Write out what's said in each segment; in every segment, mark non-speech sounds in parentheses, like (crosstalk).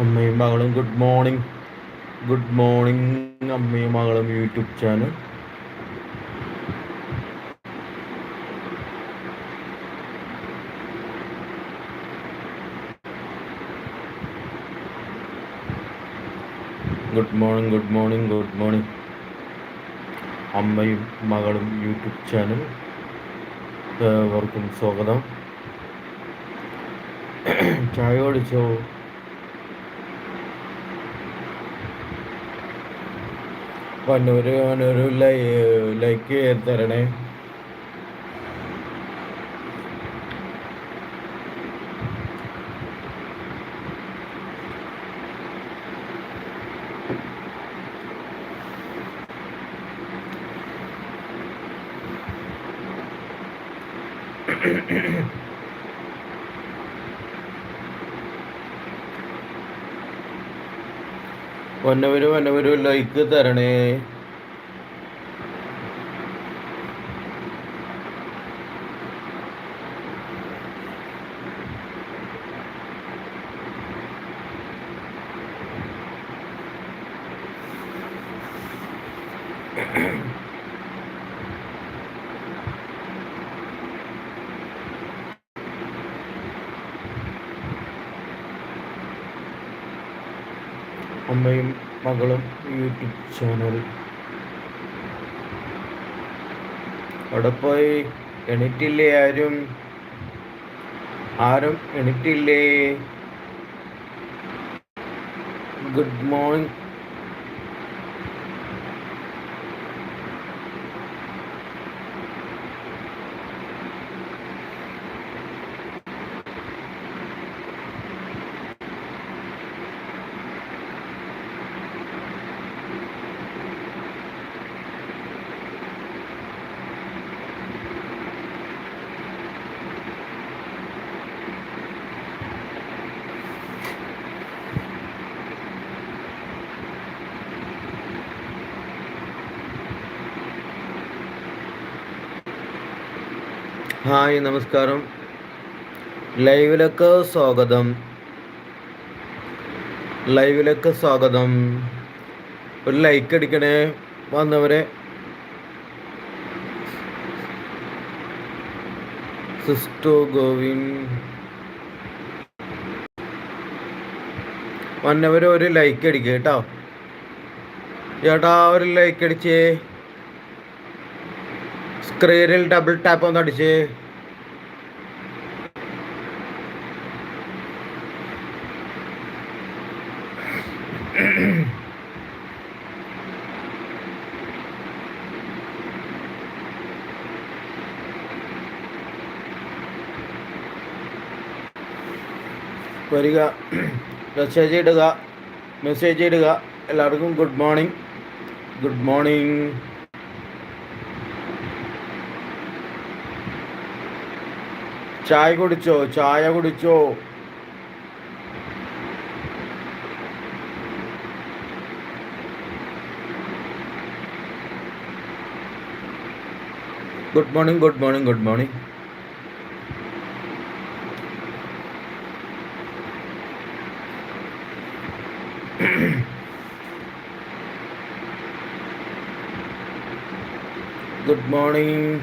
അമ്മയും മകളും good morning good morning അമ്മയും മകളും YouTube channel good morning good morning good morning അമ്മയും മകളും യൂട്യൂബ് ചാനൽ ഏവർക്കും സ്വാഗതം. ചായ കുടിച്ചോ? വന്നൂര് ലൈ ലൈക്ക് തരണേ. വന്നവര് വന്നവരും ലൈക്ക് തരണേ. (clears throat) അമ്മയും മകളും യൂട്യൂബ് ചാനൽ അവിടെ പോയി എണീറ്റില്ലേ ആരും? ആരും എണീറ്റില്ലേ? ഗുഡ് മോർണിംഗ് ഹായ് നമസ്കാരം. ലൈവിലൊക്കെ സ്വാഗതം. ലൈവിലൊക്കെ സ്വാഗതം. ഒരു ലൈക്ക് അടിക്കണേ വന്നവരെ. സിസ്റ്റോ ഗോവിൻ. വന്നവരെ ഒരു ലൈക്ക് അടിക്കുക കേട്ടോ. ചേട്ടാ ഒരു ലൈക്ക് അടിച്ചേ. സ്ക്രീനിൽ ഡബിൾ ടാപ്പ് ഒന്ന് അടിച്ച്. വരിക. മെസ്സേജ് ഇടുക. മെസ്സേജ് ഇടുക. എല്ലാവർക്കും ഗുഡ് മോർണിംഗ് ഗുഡ് മോർണിംഗ് ചായ കുടിച്ചോ ചായ കുടിച്ചോ good morning good morning good morning good morning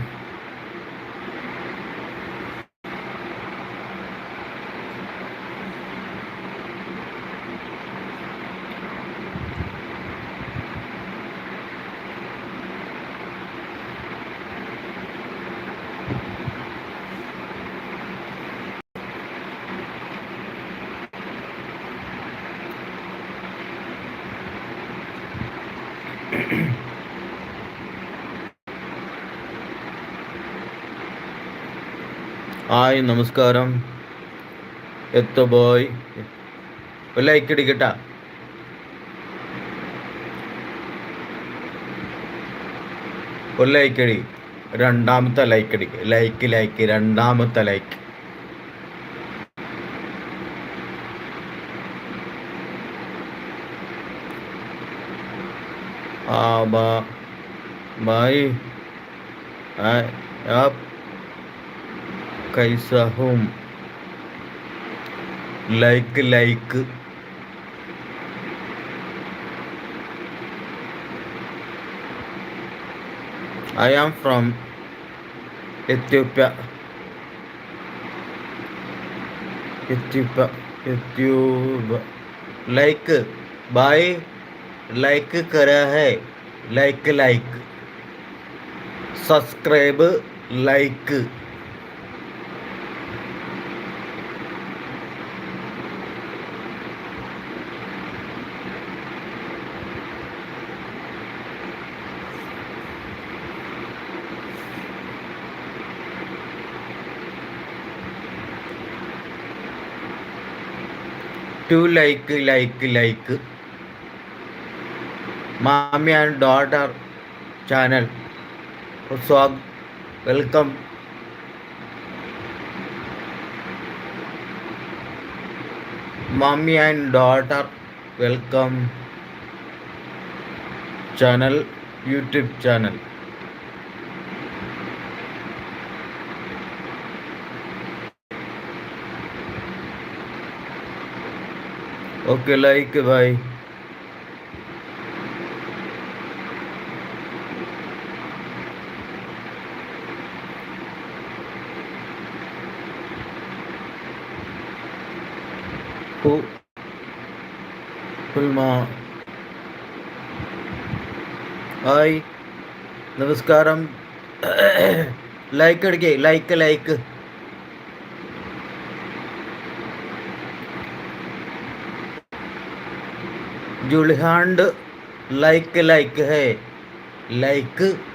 hi നമസ്കാരം. എത്തോ ബോയ്. ഒരു ലൈക്ക് അടിക്കട്ടാ ഒരു ലൈക്ക് അടി രണ്ടാമത്തെ ലൈക്ക് അടിക്ക് ലൈക്ക് ലൈക്ക് രണ്ടാമത്തെ ലൈക്ക് आबा भाई आ, आप कैसा हो like like I am from Ethiopia. Ethiopia. Ethiopia. Like, bye. Like करा है like like subscribe like two like like like mommy and daughter channel Uswag, welcome mommy and daughter welcome channel youtube channel okay like भाई നോക്കൂ hi. നമസ്കാരം. Like അടിക്കേ like like. ജുൽഹാണ്ട് like like hey. Like.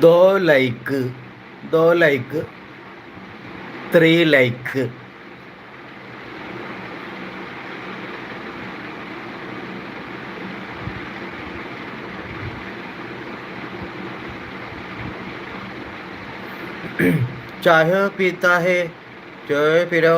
दो like दो like three like चाय पीता है चाय पिरो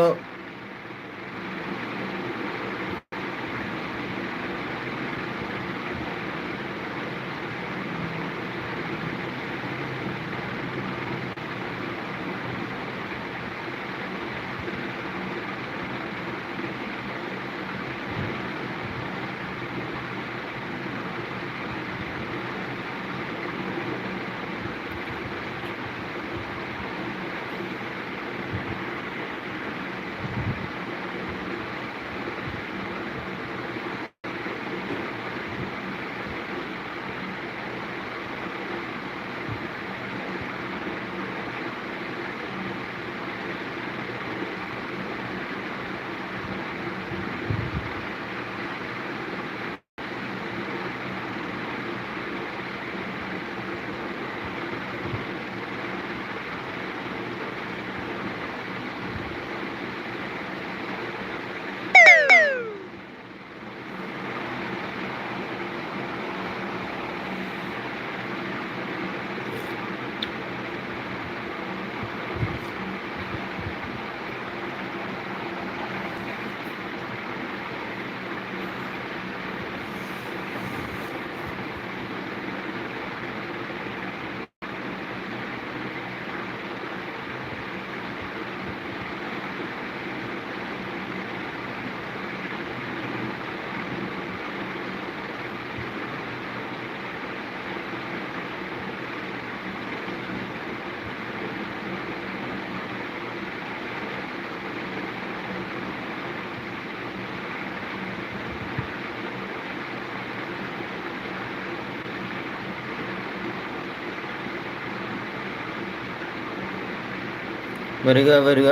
വരിക വരിക.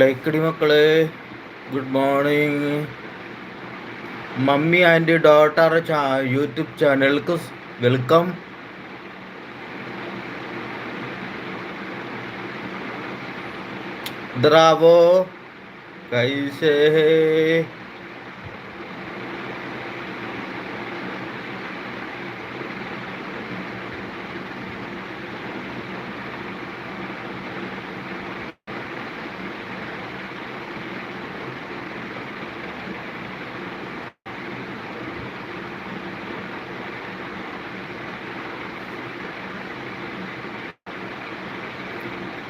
ലൈക്കടി മക്കളെ good morning mummy and daughter YouTube ചാനലിക്ക് welcome ദ്രാവോ കൈസേ.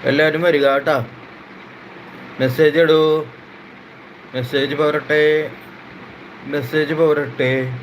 എല്ലാവരും വരിക കേട്ടോ. മെസ്സേജ് ഇടൂ. മെസ്സേജ് പോരട്ടെ. മെസ്സേജ് പോരട്ടെ.